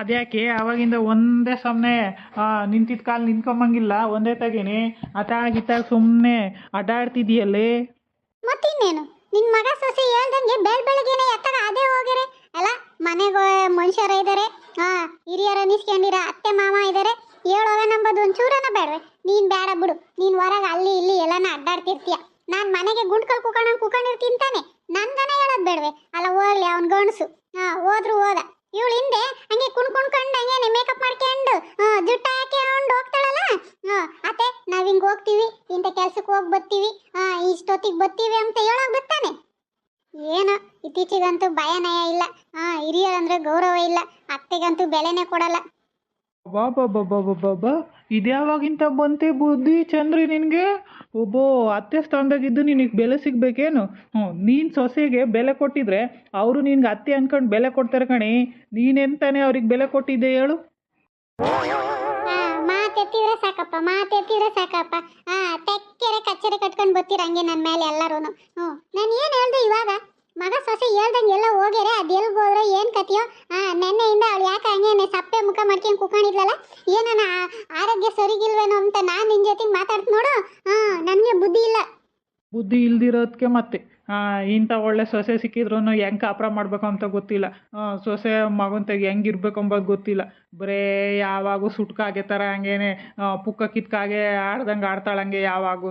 ಅದ್ಯಾಕೆ? ಅವಾಗಿಂದ ಒಂದೇ ಸಮನೆ ನಿಂತಿದ್ದ ಕಾಲು ನಿಂತ್ಕೊಂಬಂಗಿಲ್ಲ. ಒಂದೇ ತಗೇನೆ. ಅತಾಗಿತ್ತಾಗ ಸುಮ್ಮನೆ ಅಡ್ಡಾಡ್ತಿದ್ಯಲ್ಲೇ? ಮತ್ತಿನ್ನೇನು? ನಿನ್ ಮಗ ಸೊಸೆ ಹೇಳ್ದಂಗೆ ಬೆಳ್ ಬೆಳಗ್ಗೆನೆ ಎತ್ತಾಗ ಅದೇ ಹೋಗಿರಿ ಅಲ್ಲ, ಮನೆಗೆ ಮನುಷ್ಯರ ಇದ್ದಾರೆ ಹಾ ಹಿರಿಯರ ನಿಸ್ಕೊಂಡಿರ ಅತ್ತೆ ಮಾಮ ಇದ್ದಾರೆ ಹೇಳೋಗ ನಂಬದು ಒಂಚೂರನ ಬೇಡವೆ. ನೀನ್ ಬೇಡ ಬಿಡು. ನೀನ್ ಹೊರಗೆ ಅಲ್ಲಿ ಇಲ್ಲಿ ಎಲ್ಲಾನ ಅಡ್ಡಾಡ್ತಿರ್ತೀಯ. ನಾನ್ ಮನೆಗೆ ಗುಂಡ್ಕಲ್ ಕುಕಣ ಕುಕೊಂಡಿರ್ತೀನಿ ತಾನೆ. ನನ್ಗನ ಹೇಳೋದ್ ಬೇಡವೆ. ಅಲ್ಲ, ಹೋಗ್ಲಿ, ಅವ್ನ್ ಗಣಸು ಹಾ ಹೋದ್ರು ಹೋದ. ಇವಳು ಹಿಂದೆ ಹಂಗೆ ಕುಣ್ ಕುಣ್ಕೊಂಡು ಹಂಗೇನೆ ಮೇಕಪ್ ಮಾಡ್ಕೊಂಡು ಜುಟ್ಟ ಹಾಕೊಂಡು ಹೋಗ್ತಾಳಲ್ಲ? ಅತ್ತೆ, ನಾವ್ ಹಿಂಗ್ ಹೋಗ್ತೀವಿ, ಇಂಥ ಕೆಲ್ಸಕ್ಕೆ ಹೋಗಿ ಬರ್ತೀವಿ ಇಷ್ಟೊತ್ತಿಗೆ ಬರ್ತೀವಿ ಅಂತ ಹೇಳೋಕ್ ಬರ್ತಾನೆ. ಏನು, ಇತ್ತೀಚೆಗಂತೂ ಭಯ ನಯ ಇಲ್ಲ ಹಿರಿಯರಂದ್ರೆ ಗೌರವ ಇಲ್ಲ, ಅತ್ತೆಗಂತೂ ಬೆಲೆನೇ ಕೊಡಲ್ಲ. ಬಾ ಬಾ ಬಾ ಬಾ ಬಾ ಬಾ ಬಾ ಇದ್ಯಾವಾಗಿಂತ ಬಂತೆ ಬುದ್ಧಿ? ಚಂದ್ರಿ ನಿನಗೆ? ಒಬ್ಬೋ ಅತ್ತೆ ಸ್ಥಾನದಾಗಿದ್ದು ನಿನಗೆ ಬೆಲೆ ಸಿಗಬೇಕೇನು? ಹ್ಞೂ, ನೀನು ಸೊಸೆಗೆ ಬೆಲೆ ಕೊಟ್ಟಿದ್ರೆ ಅವರು ನಿನಗೆ ಅತ್ತೆ ಅನ್ಕೊಂಡು ಬೆಲೆ ಕೊಡ್ತಾರೆ ಕಣಿ. ನೀನೆಂತಾನೆ ಅವ್ರಿಗೆ ಬೆಲೆ ಕೊಟ್ಟಿದ್ದೆ ಹೇಳು? ಮಾತೆತ್ತಿದ್ರೆ ಸಾಕಪ್ಪ ಮಾತೆತ್ತಿದ್ರೆ ಸಾಕಪ್ಪ. ಹಾಂ ತೆಕ್ಕೆರೆ ಕಚ್ಚರೆ ಕಟ್ಕೊಂಡು ಬರ್ತೀರ ಹಂಗೆ ನನ್ನ ಮೇಲೆ ಎಲ್ಲರೂ ಹ್ಞೂ, ನಾನು ಏನು ಹೇಳ್ದೆ ಇವಾಗ? ಮಗ ಸೊಸೆ ಹೇಳ್ದಂಗೆ ಎಲ್ಲ ಹೋಗ್ಯಾರೆ, ಅದು ಎಲ್ಗೆ ಹೋದ್ರೆ ಏನು ಹಾ ನೆನ್ನೆಯಿಂದ ಅವಳು ಯಾಕೆ ಹಂಗೇನೆ ಸಪ್ಪೆ ಮುಖ ಮಾಡ್ಕೊಂಡು ಕುತ್ಕೊಂಡಿದ್ಲಲ್ಲ? ಏನನ ಆರೋಗ್ಯ ಸರಿಗಿಲ್ವೇನೋ ಅಂತ ನಾನು ನಿನ್ನ ಜೊತೆ ಮಾತಾಡ್ತು ನೋಡು. ಹಾಂ ನನಗೆ ಬುದ್ಧಿ ಇಲ್ಲ. ಬುದ್ಧಿ ಇಲ್ದಿರೋದಕ್ಕೆ ಮತ್ತೆ. ಇಂಥ ಒಳ್ಳೆ ಸೊಸೆ ಸಿಕ್ಕಿದ್ರು ಹೆಂಗೆ ಕಾಪುರ ಮಾಡಬೇಕು ಅಂತ ಗೊತ್ತಿಲ್ಲ. ಸೊಸೆ ಮಗನ ಹೆಂಗೆ ಇರಬೇಕು ಅಂಬೋದು ಗೊತ್ತಿಲ್ಲ. ಬರೇ ಯಾವಾಗೂ ಸುಟ್ಕಾಗೆ ಥರ ಹಂಗೇನೆ ಪುಕ್ಕ ಕಿತ್ಕಾಗೆ ಆಡ್ದಂಗೆ ಆಡ್ತಾಳಂಗೆ ಯಾವಾಗೂ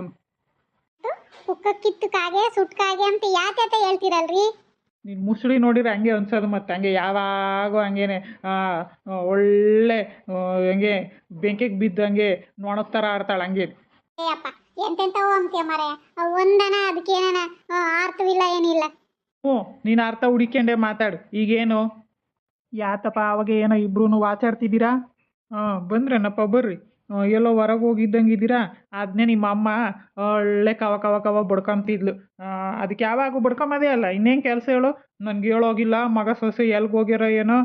ಕುಕ್ಕ ಕಿತ್ತು ಕಾಗೆ ಸುಟ್ಕಾಗೆ ಅಂತ ಯಾಕೆ ಹೇಳ್ತೀರಲ್ರಿ? ನೀನು ಮುಸುಳಿ ನೋಡಿದ್ರೆ ಹಂಗೆ ಅನ್ಸೋದು ಮತ್ತೆ ಹಂಗೆ ಯಾವಾಗೂ ಹಂಗೇನೆ ಒಳ್ಳೆ ಹಂಗೆ ಬೆಂಕಿಗೆ ಬಿದ್ದಂಗೆ ನೊಣದ ಥರ ಆಡ್ತಾಳೆ ಹಂಗೆ. ಅಪ್ಪ ಎಂತೆಂಥವು ಅಂತೀಯ ಮರೆ ಒಂದನ ಅದಕ್ಕೇನ ಅರ್ಥವಿಲ್ಲ ಏನಿಲ್ಲ. ಹ್ಞೂ ನೀನು ಅರ್ಥ ಹುಡಿಕೊಂಡೆ ಮಾತಾಡು. ಈಗೇನು? ಯಾತಪ್ಪ ಅವಾಗ ಏನೋ ಇಬ್ರು ವಾಚಾಡ್ತಿದ್ದೀರಾ? ಹಾಂ ಬಂದ್ರೇನಪ್ಪ ಬರ್ರಿ. ಎಲ್ಲೋ ಹೊರಗೆ ಹೋಗಿದ್ದಂಗಿದ್ದೀರಾ ಅದನ್ನೇ ನಿಮ್ಮ ಅಮ್ಮ ಒಳ್ಳೆ ಕವ ಕವ ಕವ ಬಡ್ಕೊಂತಿದ್ಲು. ಅದಕ್ಕೆ ಯಾವಾಗ ಬಡ್ಕೊಂಬದೇ ಅಲ್ಲ, ಇನ್ನೇನು ಕೆಲಸ ಹೇಳು? ನನಗೆ ಹೇಳೋಗಿಲ್ಲ, ಮಗ ಸೊಸೆ ಎಲ್ಗೆ ಹೋಗ್ಯಾರೋ ಏನೋ?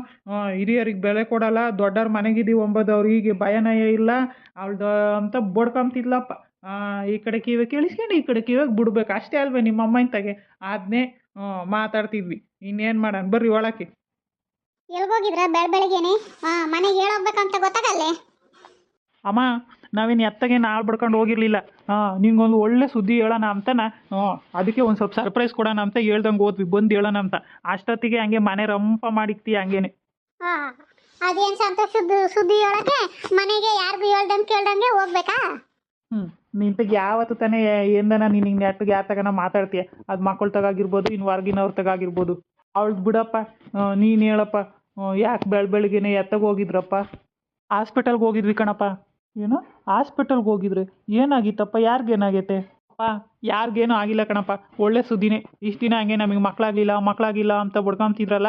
ಹಿರಿಯರಿಗೆ ಬೆಲೆ ಕೊಡಲ್ಲ, ದೊಡ್ಡವ್ರ ಮನೆಗಿದ್ದೀವಿ ಒಂಬದು ಅವ್ರಿಗೆ ಭಯನಯ ಇಲ್ಲ, ಅವಳ್ದು ಅಂತ ಬಡ್ಕೊಂತಿದ್ಲಪ್ಪ. ಈ ಕಡೆ ಕಿವಿ ಕೇಳಿಸ್ಕೊಂಡು, ಈ ಕಡೆ ಕಿವಿಗೆ ಬಿಡ್ಬೇಕು. ಅಷ್ಟೇ ಅಲ್ವೇ ನಿಮ್ಮ ಇಂತಾಗೆ. ಅದನ್ನೇ ಮಾತಾಡ್ತಿದ್ವಿ. ಇನ್ನೇನು ಮಾಡೋಣ? ಬರ್ರಿ ಒಳಕ್ಕೆ. ಎಲ್ಗೋಗಿದ್ರ ಬೆಳ್ ಬೆಳಗ್ಗೆನೆ? ಮನೆಗೆ ಹೇಳೋಗ್ಬೇಕಂತ ಗೊತ್ತಾಗಲ್ಲೇ? ಅಮ್ಮ ನಾವೇನು ಎತ್ತಗೇನು ನಾಳು ಬಡ್ಕೊಂಡು ಹೋಗಿರಲಿಲ್ಲ. ಹಾಂ ನಿಂಗೊಂದು ಒಳ್ಳೆ ಸುದ್ದಿ ಹೇಳೋಣ ಅಂತನ? ಹ್ಞೂ ಅದಕ್ಕೆ ಒಂದು ಸ್ವಲ್ಪ ಸರ್ಪ್ರೈಸ್ ಕೊಡೋಣ ಅಂತ ಹೇಳ್ದಂಗೆ ಓದ್ವಿ ಬಂದು ಹೇಳೋಣ ಅಂತ. ಅಷ್ಟೊತ್ತಿಗೆ ಹಂಗೆ ಮನೆ ರಂಪ ಮಾಡಿಕ್ತಿ ಹಂಗೇನೆ. ಅದೇನು ಸಂತೋಷದ ಸುದ್ದಿ ಹೇಳಕ್ಕೆ? ಮನೆಗೆ ಯಾರಿಗೂ ಹೇಳ್ದಂಗೆ ಕೇಳ್ದಂಗೆ ಹೋಗ್ಬೇಕಾ? ಹ್ಞೂ ನಿಂತಗೆ ಯಾವತ್ತು ತಾನೇ ಎಂದನ ನಿನಗೆ ನೆಟ್ಟಿಗೆ ಯಾರ ತಗನ ಮಾತಾಡ್ತೀಯ? ಅದು ಮಕ್ಕಳು ತಗಾಗಿರ್ಬೋದು ಇನ್ನು ಹೊರ್ಗಿನವ್ರ ತಗಾಗಿರ್ಬೋದು. ಅವಳ್ದು ಬಿಡಪ್ಪ ನೀನು ಹೇಳಪ್ಪ ಯಾಕೆ ಬೆಳ ಬೆಳಗ್ಗೆನೆ ಎತ್ತಗೆ ಹೋಗಿದ್ರಪ್ಪ? ಹಾಸ್ಪಿಟಲ್ಗೆ ಹೋಗಿದ್ವಿ ಕಣಪ್ಪ. ಏನು? ಹಾಸ್ಪಿಟಲ್ಗೆ ಹೋಗಿದ್ರೆ ಏನಾಗಿತ್ತಪ್ಪ? ಯಾರಿಗೇನಾಗೈತೆ? ಅಪ್ಪ, ಯಾರಿಗೇನೂ ಆಗಿಲ್ಲ ಕಣಪ್ಪ. ಒಳ್ಳೆ ಸುದ್ದಿನೇ. ಇಷ್ಟು ದಿನ ಹಂಗೆ ನಮಗೆ ಮಕ್ಕಳಾಗಲಿಲ್ಲ ಮಕ್ಕಳಾಗಿಲ್ಲ ಅಂತ ಬಡ್ಕೊಂತಿದ್ರಲ್ಲ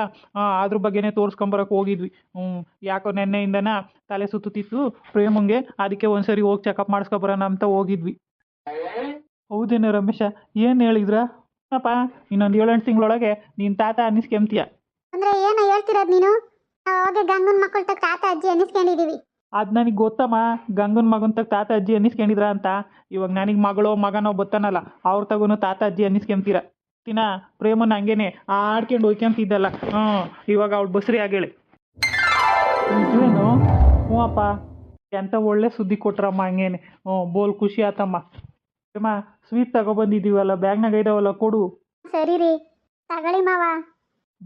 ಅದ್ರ ಬಗ್ಗೆನೇ ತೋರಿಸ್ಕೊಂಬರಕ್ಕೆ ಹೋಗಿದ್ವಿ. ಹ್ಞೂ ಯಾಕೋ ನೆನ್ನೆಯಿಂದನ ತಲೆ ಸುತ್ತುತ್ತಿತ್ತು ಪ್ರೇಮಂಗೆ, ಅದಕ್ಕೆ ಒಂದ್ಸರಿ ಹೋಗಿ ಚೆಕಪ್ ಮಾಡಿಸ್ಕೊಬರೋಣ ಅಂತ ಹೋಗಿದ್ವಿ. ಹೌದೇನು ರಮೇಶ? ಏನು ಹೇಳಿದ್ರ? ಅಪ್ಪ ಇನ್ನೊಂದು ಏಳೆಂಟು ತಿಂಗಳೊಳಗೆ ನೀನು ತಾತ ಅನ್ನಿಸ್ಕೊಂತೀಯ ಅಂದ್ರೆ ಏನು ಹೇಳ್ತಿರೋದು ನೀನು? ಅವಾಗ ಮಕ್ಕಳ ತಾತ, ಅಜ್ಜಿ ಅನ್ನಿಸ್ಕೊಂಡಿದೀವಿ ಅದು ನನಗೆ ಗೊತ್ತಮ್ಮ. ಗಂಗನ ಮಗನ ತಗ ತಾತ ಅಜ್ಜಿ ಅನ್ನಿಸ್ಕೊಂಡಿದ್ರ ಅಂತ. ಇವಾಗ ನನಗೆ ಮಗಳೋ ಮಗನೋ ಬತ್ತಾನಲ್ಲ. ಅವ್ರ ತಗೋನು ತಾತ ಅಜ್ಜಿ ಅನ್ನಿಸ್ಕೊಂತೀರ. ತಿನ ಪ್ರೇಮನ ಹಂಗೇನೆ ಆಡ್ಕೊಂಡು ಹೋಯ್ಕೊಂತಿದ್ದಲ್ಲ ಹ್ಞೂ, ಇವಾಗ ಅವ್ಳು ಬಸ್ರಿ ಆಗೇಳಿ ನಿಜವೇನು ಹ್ಞೂ ಅಪ್ಪ. ಎಂಥ ಒಳ್ಳೆ ಸುದ್ದಿ ಕೊಟ್ರಮ್ಮ ಹಂಗೇನೆ. ಹ್ಞೂ, ಬೋಲ್ ಖುಷಿ ಆತಮ್ಮ. ಏಮ್ಮ ಸ್ವೀಟ್ ತಗೊಬಂದಿದ್ದೀವಲ್ಲ ಬ್ಯಾಗ್ನಾಗ ಇದಾವಲ್ಲ ಕೊಡು. ಸರಿ ರೀ. ತಗೊಳ್ಳಿ ಮಾವ.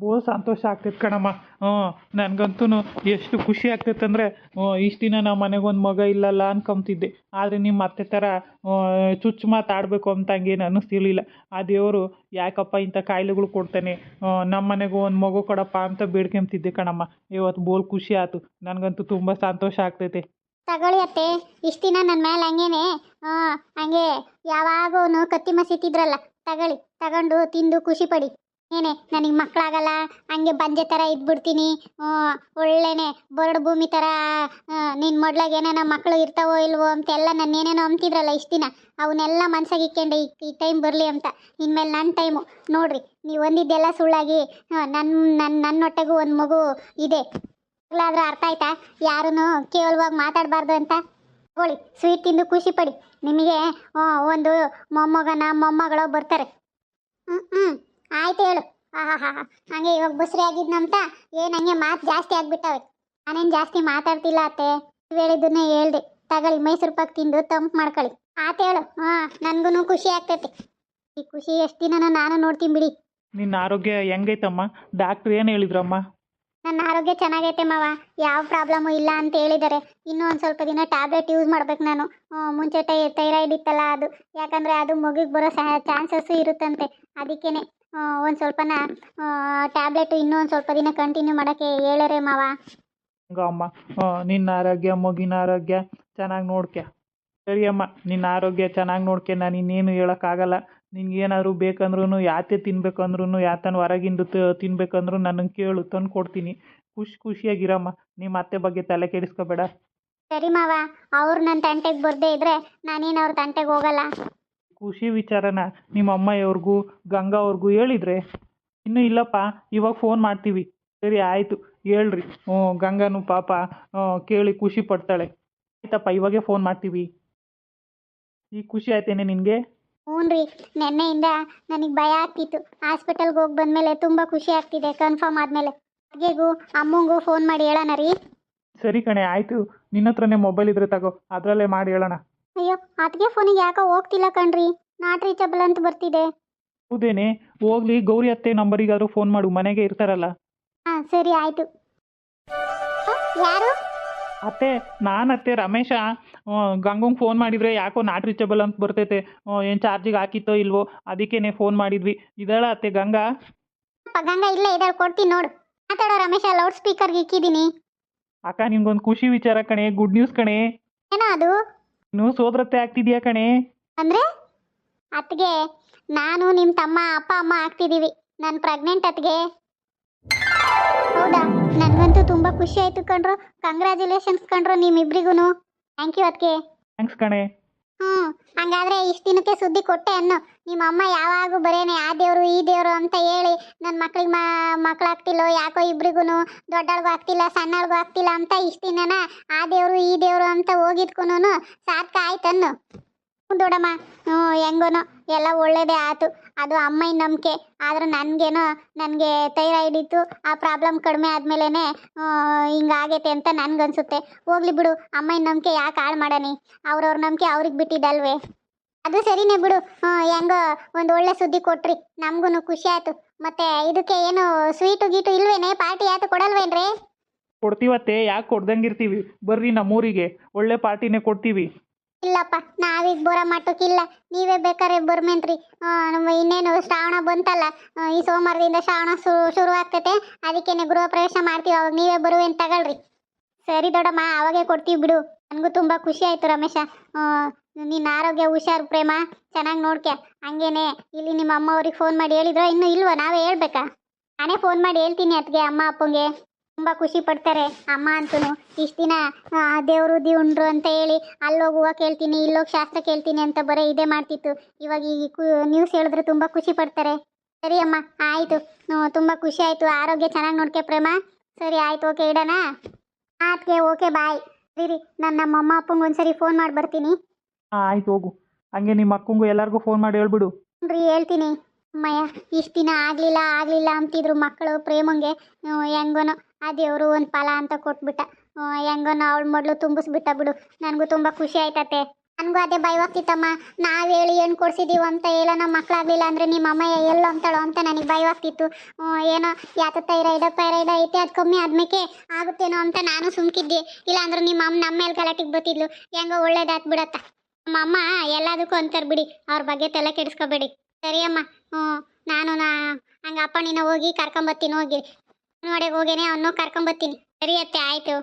ಬಹು ಸಂತೋಷ ಆಗ್ತೈತೆ ಕಣಮ್ಮ. ಹ್ಞೂ ನನಗಂತೂ ಎಷ್ಟು ಖುಷಿ ಆಗ್ತೈತೆ ಅಂದರೆ ಇಷ್ಟು ದಿನ ನಮ್ಮ ಮನೆಗೆ ಒಂದು ಮಗ ಇಲ್ಲಲ್ಲ ಅನ್ಕೊಂತಿದ್ದೆ ಆದರೆ ನಿಮ್ಮ ಅತ್ತೆ ಥರ ಚುಚ್ಚು ಮಾತಾಡಬೇಕು ಅಂತ ಹಂಗೇನು ಅನ್ನಿಸ್ತಿರ್ಲಿಲ್ಲ ಆ ದೇವರು ಯಾಕಪ್ಪ ಇಂಥ ಕಾಯಿಲೆಗಳು ಕೊಡ್ತಾನೆ? ನಮ್ಮ ಮನೆಗೂ ಒಂದು ಮಗು ಕೊಡಪ್ಪ ಅಂತ ಬೇಡ್ಕೊಂತಿದ್ದೆ ಕಣಮ್ಮ. ಇವತ್ತು ಬೋಲ್ ಖುಷಿ ಆಯ್ತು ನನಗಂತೂ ತುಂಬ ಸಂತೋಷ ಆಗ್ತೈತೆ. ತಗೊಳ್ಳಿ ಅತ್ತೆ, ಇಷ್ಟು ದಿನ ನನ್ನ ಮೇಲೆ ಹಂಗೇನೆ ಹಾಂ ಹಂಗೆ ಯಾವಾಗೂ ಕತ್ತಿ ಮಸಿತಿದ್ರಲ್ಲ, ತಗೊಳ್ಳಿ, ತಗೊಂಡು ತಿಂದು ಖುಷಿ ಪಡಿ. ಏನೇ, ನನಗೆ ಮಕ್ಕಳಾಗಲ್ಲ ಹಂಗೆ ಬಂಜೆ ಥರ ಇದ್ಬಿಡ್ತೀನಿ. ಒಳ್ಳೆನೆ, ಬರಡು ಭೂಮಿ ಥರ ನಿನ್ನ ಮೊಡ್ಲಾಗ ಏನೇನೋ ಮಕ್ಕಳು ಇರ್ತಾವೋ ಇಲ್ವೋ ಅಂತೆಲ್ಲ ನನ್ನ ಏನೇನೋ ಅಂತಿದ್ರಲ್ಲ ಇಷ್ಟು ದಿನ, ಅವನ್ನೆಲ್ಲ ಮನ್ಸಾಗಿ ಇಕ್ಕೊಂಡೆ, ಈ ಟೈಮ್ ಬರಲಿ ಅಂತ. ಇನ್ಮೇಲೆ ನನ್ನ ಟೈಮು. ನೋಡ್ರಿ, ನೀವು ಒಂದಿದ್ದೆಲ್ಲ ಸುಳ್ಳಾಗಿ ನನ್ನ ನನ್ನ ನನ್ನೊಟ್ಟೆಗೂ ಒಂದು ಮಗು ಇದೆ. ಆಗ್ಲಾದ್ರೂ ಅರ್ಥ ಆಯ್ತಾ? ಯಾರನ್ನು ಕೇವಲವಾಗಿ ಮಾತಾಡಬಾರ್ದು ಅಂತ. ತಗೊಳ್ಳಿ, ಸ್ವೀಟ್ ತಿಂದು ಖುಷಿ ಪಡಿ. ನಿಮಗೆ ಒಂದು ಮೊಮ್ಮಗನ ಮೊಮ್ಮಗಳು ಬರ್ತಾರೆ. ಆಯ್ತು ಹೇಳು. ಹಾ ಹಾ ಹಾ ಹಂಗೆ ಇವಾಗ ಬಸ್ರಿ ಆಗಿದ್ನಂತ ಏನ್ ಹಂಗೆ ಮಾತು ಜಾಸ್ತಿ ಆಗ್ಬಿಟ್ಟವೆ. ನಾನೇನು ಜಾಸ್ತಿ ಮಾತಾಡ್ತಿಲ್ಲ ಅತ್ತೆ. ಹೇಳಿದ್ದನ್ನೇ ಹೇಳ್ದೆ. ತಗೊಳ್ಳಿ ಮೈಸೂರು ಪಾಕ್ ತಿಂದು ತಂಪು ಮಾಡ್ಕೊಳ್ಳಿ. ಆತ ಹೇಳು. ಹಾಂ ನನಗೂ ಖುಷಿ ಆಗ್ತೈತಿ. ಈ ಖುಷಿ ಎಷ್ಟು ದಿನ ನಾನು ನೋಡ್ತೀನಿ ಬಿಡಿ. ನಿನ್ನ ಆರೋಗ್ಯ ಹೆಂಗೈತಮ್ಮ? ಡಾಕ್ಟ್ರ್ ಏನು ಹೇಳಿದ್ರಮ್ಮ? ನನ್ನ ಆರೋಗ್ಯ ಚೆನ್ನಾಗೈತೆ ಮಾವ. ಯಾವ ಪ್ರಾಬ್ಲಮ್ ಇಲ್ಲ ಅಂತ ಹೇಳಿದ್ದಾರೆ. ಇನ್ನೂ ಒಂದು ಸ್ವಲ್ಪ ದಿನ ಟ್ಯಾಬ್ಲೆಟ್ ಯೂಸ್ ಮಾಡ್ಬೇಕು ನಾನು. ಮುಂಚೆ ಟೈ ಥೈರಾಯ್ಡ್ ಇತ್ತಲ್ಲ ಅದು. ಯಾಕಂದರೆ ಅದು ಮಗುಗೆ ಬರೋ ಚಾನ್ಸಸ್ಸು ಇರುತ್ತಂತೆ. ಅದಕ್ಕೇ ಒಂದು ಸ್ವಲ್ಪನ ಟ್ಯಾಬ್ಲೆಟ್ ಇನ್ನೂ ಒಂದು ಸ್ವಲ್ಪ ದಿನ ಕಂಟಿನ್ಯೂ ಮಾಡೋಕ್ಕೆ ಹೇಳರೆ ಮಾವ. ಅಮ್ಮ ನಿನ್ನ ಆರೋಗ್ಯ ಮಗಿನ ಆರೋಗ್ಯ ಚೆನ್ನಾಗಿ ನೋಡ್ಕ್ಯ ಸರಿ ಅಮ್ಮ ನಿನ್ನ ಆರೋಗ್ಯ ಚೆನ್ನಾಗಿ ನೋಡ್ಕೆ. ನಾನು ಇನ್ನೇನು ಹೇಳೋಕ್ಕಾಗಲ್ಲ. ನಿನ್ಗೆ ಏನಾದ್ರು ಬೇಕಂದ್ರೂ ಯಾತೆ ತಿನ್ಬೇಕಂದ್ರೂ ಯಾತನ ಹೊರಗಿಂದು ತಿನ್ಬೇಕಂದ್ರೂ ನನಗೆ ಕೇಳು ತಂದು ಕೊಡ್ತೀನಿ. ಖುಷಿ ಖುಷಿಯಾಗಿರಮ್ಮ. ನಿಮ್ಮ ಅತ್ತೆ ಬಗ್ಗೆ ತಲೆ ಕೆಡಿಸ್ಕೋಬೇಡ. ಸರಿ ಮಾವ ಅವ್ರು ನನ್ನ ತಂಟೆಗೆ ಬರದೇ ಇದ್ರೆ ನಾನೇನು ಅವ್ರ ತಂಟೆಗೆ ಹೋಗಲ್ಲ. ಖುಷಿ ವಿಚಾರನ ನಿಮ್ಮ ಅಮ್ಮಯ್ಯವ್ರಿಗೂ ಗಂಗಾ ಅವ್ರಿಗೂ ಹೇಳಿದ್ರೆ ಇನ್ನು ಇಲ್ಲಪ್ಪ ಇವಾಗ ಫೋನ್ ಮಾಡ್ತೀವಿ. ಸರಿ ಆಯಿತು ಹೇಳ್ರಿ. ಹ್ಞೂ ಗಂಗಾನು ಪಾಪ ಕೇಳಿ ಖುಷಿ ಪಡ್ತಾಳೆ. ಆಯ್ತಪ್ಪ ಇವಾಗೇ ಫೋನ್ ಮಾಡ್ತೀವಿ. ಈಗ ಖುಷಿ ಆಯ್ತೇನೆ ನಿನಗೆ? ಹ್ಞೂ ರೀ ನೆನ್ನೆಯಿಂದ ನನಗೆ ಭಯ ಆಗ್ತಿತ್ತು. ಹಾಸ್ಪಿಟಲ್ಗೆ ಹೋಗಿ ಬಂದಮೇಲೆ ತುಂಬ ಖುಷಿ ಆಗ್ತಿದೆ ಕನ್ಫರ್ಮ್ ಆದಮೇಲೆ. ಅಡ್ಗೆಗೂ ಅಮ್ಮಂಗೂ ಫೋನ್ ಮಾಡಿ ಹೇಳೋಣ ರೀ? ಸರಿ ಕಣೆ ಆಯಿತು. ನಿನ್ನ ಹತ್ರನೇ ಮೊಬೈಲ್ ಇದ್ರೆ ತಗೋ ಅದರಲ್ಲೇ ಮಾಡಿ ಹೇಳೋಣ. ಅಯ್ಯೋ ಅದಕ್ಕೆ ಫೋನಿಗೆ ಯಾಕೋ ಹೋಗ್ತಿಲ್ಲ ಕಣ್ರಿ. ನಾಟ್ ರೀಚಬಲ್ ಅಂತ ಬರ್ತಿದೆ. ಹೌದೇನೆ? ಹೋಗ್ಲಿ ಗೌರಿ ಅತ್ತೆ ನಂಬರಿಗಾದ್ರೂ ಫೋನ್ ಮಾಡು ಮನೆಗೆ ಇರ್ತಾರಲ್ಲ. ಹಾ ಸರಿ ಆಯಿತು. ಯಾರು? ಅತ್ತೆ ನಾನು ಅತ್ತೆ ರಮೇಶ. ಗಂಗಂಗೆ ಫೋನ್ ಮಾಡಿದರೆ ಯಾಕೋ ನಾಟ್ ರೀಚಬಲ್ ಅಂತ ಬರ್ತೈತೆ. ಏನು ಚಾರ್ಜಿಗೆ ಹಾಕಿತ್ತೋ ಇಲ್ವೋ ಅದಕ್ಕೇನೆ ಫೋನ್ ಮಾಡಿದ್ವಿ. ಇದಾಳ ಅತ್ತೆ ಗಂಗಾ? ಗಂಗಾ ಇಲ್ಲ ಇದ್ದಾಳೆ ಕೊಡ್ತೀನಿ ನೋಡು. ಮಾತಾಡೋ ರಮೇಶ ಲೌಡ್ ಸ್ಪೀಕರ್ಗೆ ಇಕ್ಕಿದ್ದೀನಿ ಅಕ್ಕ ನಿಮ್ಗೊಂದು ಖುಷಿ ವಿಚಾರ ಕಣೆ ಗುಡ್ ನ್ಯೂಸ್ ಕಣೆ. ಏನೋ ಅದು? ನೀವು ಸೋದರತ್ತೆ ಆಗ್ತಿದ್ಯಾ ಕಣೆ? ಅಂದ್ರೆ? ಅತ್ಗೆ ನಾನು ನಿಮ್ಮ ತಮ್ಮ ಅಪ್ಪ ಅಮ್ಮ ಆಗ್ತಿದ್ದೀವಿ ನಾನು ಪ್ರೆಗ್ನೆಂಟ್ ಅತ್ಗೆ ಹೌದಾ? ನನಗಂತೂ ತುಂಬಾ ಖುಷಿ ಆಯ್ತು ಕಣ್ರು. ಕಂಗ್ರ್ಯಾಚುಲೇಷನ್ಸ್ ಕಣ್ರು ನಿಮ್ಮಿಬ್ರಿಗೂ ಥ್ಯಾಂಕ್ ಯು ಅದಕ್ಕೆ ಥ್ಯಾಂಕ್ಸ್ ಕಣೆ. ಹ್ಞೂ ಹಂಗಾದ್ರೆ ಇಷ್ಟು ದಿನಕ್ಕೆ ಸುದ್ದಿ ಕೊಟ್ಟೆ ಅನ್ನು. ನಿಮ್ಮ ಅಮ್ಮ ಯಾವಾಗೂ ಬರೇನೆ, ಆ ದೇವರು, ಈ ದೇವರು ಅಂತ ಹೇಳಿ ನನ್ನ ಮಕ್ಳಿಗೆ ಮಾ ಮಕ್ಕಳಾಗ್ತಿಲ್ಲೋ ಯಾಕೋ ಇಬ್ರಿಗೂ ದೊಡ್ಡಳ್ಗೂ ಆಗ್ತಿಲ್ಲ, ಸಣ್ಣಳ್ಗೂ ಆಗ್ತಿಲ್ಲ ಅಂತ ಇಷ್ಟು ದಿನನ ಆ ದೇವರು, ಈ ದೇವರು ಅಂತ ಹೋಗಿದ್ಕುನು ಸಾರ್ಥಕ ಆಯ್ತನ್ನು. ಹ್ಞೂ ದೊಡ್ಡಮ್ಮ ಹ್ಞೂ ಹೆಂಗೋನೋ? ಎಲ್ಲ ಒಳ್ಳೇದೇ ಆಯ್ತು ಅದು ಅಮ್ಮನ ನಂಬಿಕೆ. ಆದ್ರೆ ನನಗೇನೋ, ನನಗೆ ಥೈರಾಯ್ಡ್ ಇತ್ತು. ಆ ಪ್ರಾಬ್ಲಮ್ ಕಡಿಮೆ ಆದಮೇಲೆ ಹಿಂಗಾಗೈತೆ ಅಂತ ನನಗನ್ಸುತ್ತೆ. ಹೋಗ್ಲಿ ಬಿಡು. ಅಮ್ಮನ ನಂಬಿಕೆ ಯಾಕೆ ಹಾಳು ಮಾಡನಿ? ಅವ್ರವ್ರ ನಂಬಿಕೆ ಅವ್ರಿಗೆ ಬಿಟ್ಟಿದ್ದಲ್ವೇ? ಅದು ಸರಿನೇ ಬಿಡು. ಹೆಂಗೋ, ಒಂದು ಒಳ್ಳೆ ಸುದ್ದಿ ಕೊಟ್ರಿ. ನಮಗೂ ಖುಷಿ ಆಯಿತು ಮತ್ತೆ ಇದಕ್ಕೆ ಏನು ಸ್ವೀಟು ಗೀಟು ಇಲ್ವೇನೆ? ಪಾರ್ಟಿ ಆಯ್ತು ಕೊಡಲ್ವೇನ್ರಿ? ಕೊಡ್ತೀವತ್ತೆ. ಯಾಕೆ ಕೊಡ್ದಂಗಿರ್ತೀವಿ? ಬರ್ರಿ ನಮ್ಮೂರಿಗೆ. ಒಳ್ಳೆ ಪಾರ್ಟಿನೇ ಕೊಡ್ತೀವಿ. ಇಲ್ಲಪ್ಪ, ನಾವೀಗ ಬರೋ ಮಟ್ಟಕ್ಕಿಲ್ಲ ನೀವೇ ಬೇಕಾದ್ರೆ ಬರ್ಮೇನ್ರಿ. ಇನ್ನೇನು ಶ್ರಾವಣ ಬಂತಲ್ಲ ಈ ಸೋಮವಾರದಿಂದ ಶ್ರಾವಣ ಶುರು ಆಗ್ತೈತೆ ಅದಕ್ಕೇನೆ ಗೃಹ ಪ್ರವೇಶ ಮಾಡ್ತೀವಿ, ಅವಾಗ ನೀವೇ ಬರುವೇನು ತಗೊಳ್ರಿ. ಸರಿ ದೊಡ್ಡಮ್ಮ, ಅವಾಗೆ ಕೊಡ್ತೀವಿ ಬಿಡು. ನನಗೂ ತುಂಬ ಖುಷಿ ಆಯಿತು ರಮೇಶ. ನಿನ್ನ ಆರೋಗ್ಯ ಹುಷಾರು, ಪ್ರೇಮ, ಚೆನ್ನಾಗಿ ನೋಡ್ಕೆ. ಹಂಗೇನೆ, ಇಲ್ಲಿ ನಿಮ್ಮ ಅಮ್ಮ ಅವ್ರಿಗೆ ಫೋನ್ ಮಾಡಿ ಹೇಳಿದ್ರ, ಇನ್ನೂ ಇಲ್ವೋ? ನಾವೇ ಹೇಳ್ಬೇಕಾ? ನಾನೇ ಫೋನ್ ಮಾಡಿ ಹೇಳ್ತೀನಿ ಅದಕ್ಕೆ ಅಮ್ಮ, ಅಪ್ಪಂಗೆ. ತುಂಬ ಖುಷಿ ಪಡ್ತಾರೆ. ಅಮ್ಮ ಅಂತೂ ಇಷ್ಟು ದಿನ ದೇವರು ದಿವಂಡ್ರು ಅಂತ ಹೇಳಿ ಅಲ್ಲೋಗಿ ಹೂವು ಕೇಳ್ತೀನಿ ಇಲ್ಲೋಗಿ ಶಾಸ್ತ್ರ ಕೇಳ್ತೀನಿ ಅಂತ ಬರೀ ಇದೇ ಮಾಡ್ತಿತ್ತು. ಇವಾಗ ಈ ನ್ಯೂಸ್ ಹೇಳಿದ್ರೆ ತುಂಬ ಖುಷಿ ಪಡ್ತಾರೆ. ಸರಿ ಅಮ್ಮ ಆಯಿತು. ತುಂಬ ಖುಷಿ ಆಯಿತು. ಆರೋಗ್ಯ ಚೆನ್ನಾಗಿ ನೋಡ್ಕೆ ಪ್ರೇಮ. ಸರಿ ಆಯ್ತು ಓಕೆ ಇಡೋಣ ಅದಕ್ಕೆ ಓಕೆ ಬಾಯ್. ರೀ ನಾನು ನಮ್ಮ ಅಮ್ಮ ಅಪ್ಪಂಗೆ ಒಂದ್ಸರಿ ಫೋನ್ ಮಾಡಿ ಬರ್ತೀನಿ. ಆಯ್ತು ಹೋಗು. ಹಂಗೆ ನಿಮ್ಮ ಅಕ್ಕಂಗೂ ಎಲ್ಲರಿಗೂ ಫೋನ್ ಮಾಡಿ ಹೇಳ್ಬಿಡು. ರೀ ಹೇಳ್ತೀನಿ. ಅಮ್ಮಯ್ಯ ಇಷ್ಟು ದಿನ ಆಗಲಿಲ್ಲ ಆಗಲಿಲ್ಲ ಅಂತಿದ್ರು ಮಕ್ಕಳು ಪ್ರೇಮಂಗೆ. ಹೆಂಗೋನೋ. ಆ ದೇವರು ಒಂದು ಫಲ ಅಂತ ಕೊಟ್ಬಿಟ್ಟ. ಹೆಂಗೋ ಅವಳ ಮೊದಲು ತುಂಬಿಸ್ಬಿಟ್ಟ ಬಿಡು. ನನಗೂ ತುಂಬ ಖುಷಿ ಆಯ್ತತೆ. ನನಗೂ ಅದೇ ಭಯವಾಗ್ತಿತ್ತಮ್ಮ ನಾವು ಹೇಳಿ ಏನು ಕೊಡ್ಸಿದೀವಿ ಅಂತ ಹೇಳೋ ನಮ್ಮ ಮಕ್ಕಳಾಗಲಿಲ್ಲ ಅಂದರೆ ನಿಮ್ಮ ಅಮ್ಮ ಎಲ್ಲೋ ಅಂತಾಳೋ ಅಂತ ನನಗೆ ಭಯವಾಗ್ತಿತ್ತು ಏನೋ ಯಾತ ಥೈರಾಯ್ಡ ಥೈರಾಯ್ಡ ಐತೆ, ಅದು ಕಮ್ಮಿ ಆದ್ಮೇಕೆ ಆಗುತ್ತೇನೋ ಅಂತ ನಾನು ಸುಮ್ಕಿದ್ದೆ. ಇಲ್ಲಾಂದ್ರೆ ನಿಮ್ಮ ಅಮ್ಮ ನಮ್ಮ ಮೇಲೆ ಗಲಾಟಿಗೆ ಬರ್ತಿದ್ಲು. ಹೆಂಗೋ ಒಳ್ಳೇದಾತ್ ಬಿಡತ್ತ. ನಮ್ಮ ಅಮ್ಮ ಎಲ್ಲದಕ್ಕೂ ಅಂತಾರೆ ಬಿಡಿ. ಅವ್ರ ಬಗ್ಗೆ ತಲೆ ಕೆಡಿಸ್ಕೋಬೇಡಿ. ಸರಿಯಮ್ಮ ಹ್ಞೂ ನಾನು ನಾ ಹಂಗೆ ಅಪ್ಪಣ್ಣಿನ ಹೋಗಿ ಕರ್ಕೊಂಬತ್ತೀನಿ, ಹೋಗಿ. ನೋಡಿಗೆ ಹೋಗೇನೆ ಅವನು ಕರ್ಕೊಂಬತ್ತೀನಿ. ಸರಿ ಅತ್ತೆ ಆಯಿತು.